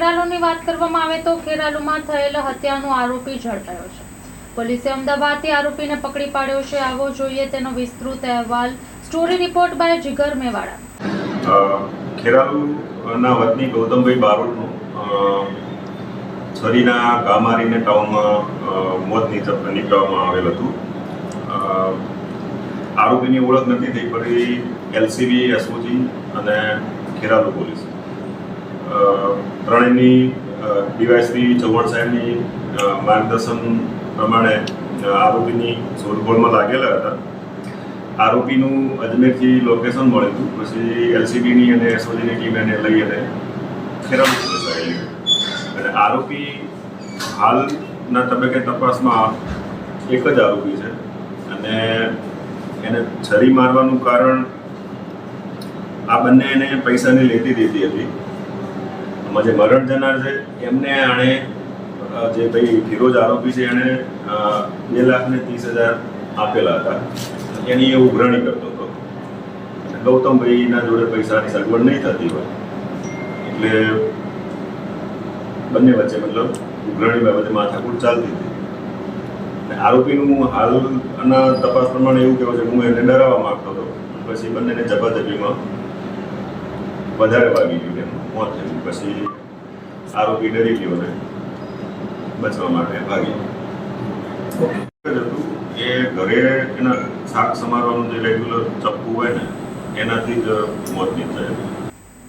ખેરાલુની વાત કરવામાં આવે તો ખેરાલુમાં થયેલ હત્યાનો આરોપી ઝડપાયો છે. પોલીસે અમદાવાદથી આરોપીને પકડી પાડ્યો છે. આવો જોઈએ તેનો વિસ્તૃત અહેવાલ. Story report by Jigar Mewada. ખેરાલુના વતની ગૌતમભાઈ બારોટનું છરીના ઘા મારીને ટાઉનમાં મોત નીકળવામાં આવેલ હતું. આરોપીની ઓળખ નથી થઈ પડી. એલસીબી, એસઓજી અને ખેરાલુ પોલીસ. ત્રણેયની ડીવાયસપી ચૌહાણ સાહેબની માર્ગદર્શન પ્રમાણે આરોપીની શોધખોળમાં લાગેલા હતા. આરોપીનું અજમેરથી લોકેશન મળ્યું હતું. પછી એલસીબીની અને એસઓજીની ટીમ એને લઈ અને ખેરાલુ અને આરોપી હાલના તબક્કે તપાસમાં એક જ આરોપી છે. અને એને છરી મારવાનું કારણ આ બંને એને પૈસાની લેતી દેતી હતી. આમાં જે મરણ જનાર છે, એમને આણે જે ભાઈ ફિરોજ આરોપી છે, એણે બે લાખ ને ત્રીસ હજાર આપેલા હતા. એની એ ઉઘરાણી કરતો હતો. ગૌતમભાઈના જોડે પૈસાની સગવડ નહીં થતી હોય. એટલે બંને વચ્ચે મતલબ ઉઘરાણી બાબતે માથાકૂટ ચાલતી હતી. આરોપીનું હાલના તપાસ પ્રમાણે એવું કહેવું છે હું એને ડરાવવા માંગતો હતો. પછી બંનેને ઝપાઝપીમાં વધારે વાગી ગયું એમનું મોત થયું. પછી આરોપી ડરી ગયો ને બચવા માટે ભાગી ગયો. હતું એ ઘરે એના શાક સમારવાનું જે રેગ્યુલર ચપ્પુ હોય ને એનાથી જ મોત નીપજાયું.